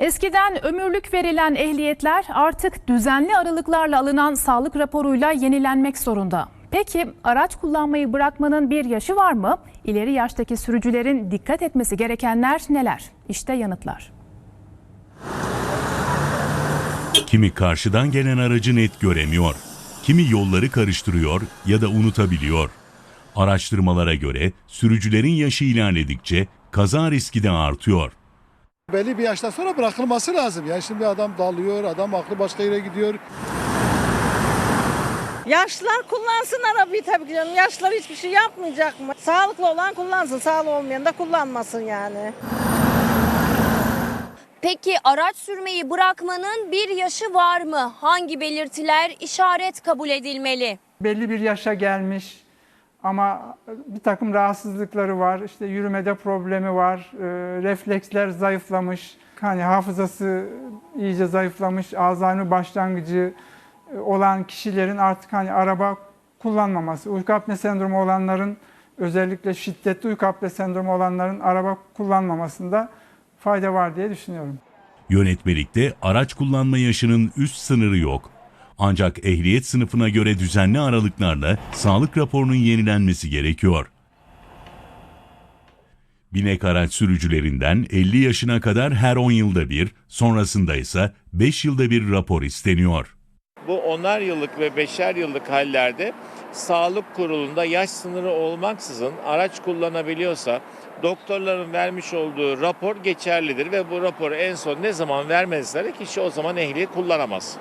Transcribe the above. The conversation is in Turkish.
Eskiden ömürlük verilen ehliyetler artık düzenli aralıklarla alınan sağlık raporuyla yenilenmek zorunda. Peki araç kullanmayı bırakmanın bir yaşı var mı? İleri yaştaki sürücülerin dikkat etmesi gerekenler neler? İşte yanıtlar. Kimi karşıdan gelen aracı net göremiyor. Kimi yolları karıştırıyor ya da unutabiliyor. Araştırmalara göre sürücülerin yaşı ilerledikçe kaza riski de artıyor. Belli bir yaştan sonra bırakılması lazım. Yani şimdi adam dalıyor, adam aklı başka yere gidiyor. Yaşlılar kullansın arabayı tabii ki canım. Yaşlılar hiçbir şey yapmayacak mı? Sağlıklı olan kullansın, sağlıklı olmayan da kullanmasın yani. Peki araç sürmeyi bırakmanın bir yaşı var mı? Hangi belirtiler işaret kabul edilmeli? belli bir yaşa gelmiş ama bir takım rahatsızlıkları var. İşte yürümede problemi var, e, refleksler zayıflamış, hani hafızası iyice zayıflamış, Alzheimer başlangıcı e, olan kişilerin artık hani araba kullanmaması, uyku apne sendromu olanların özellikle şiddetli uyku apne sendromu olanların araba kullanmamasında fayda var diye düşünüyorum. Yönetmelikte araç kullanma yaşının üst sınırı yok. Ancak ehliyet sınıfına göre düzenli aralıklarla sağlık raporunun yenilenmesi gerekiyor. Binek araç sürücülerinden 50 yaşına kadar her 10 yılda bir, sonrasında ise 5 yılda bir rapor isteniyor. Bu onar yıllık ve beşer yıllık hallerde sağlık kurulunda yaş sınırı olmaksızın araç kullanabiliyorsa doktorların vermiş olduğu rapor geçerlidir ve bu raporu en son ne zaman vermezlerse kişi o zaman ehliyet kullanamaz.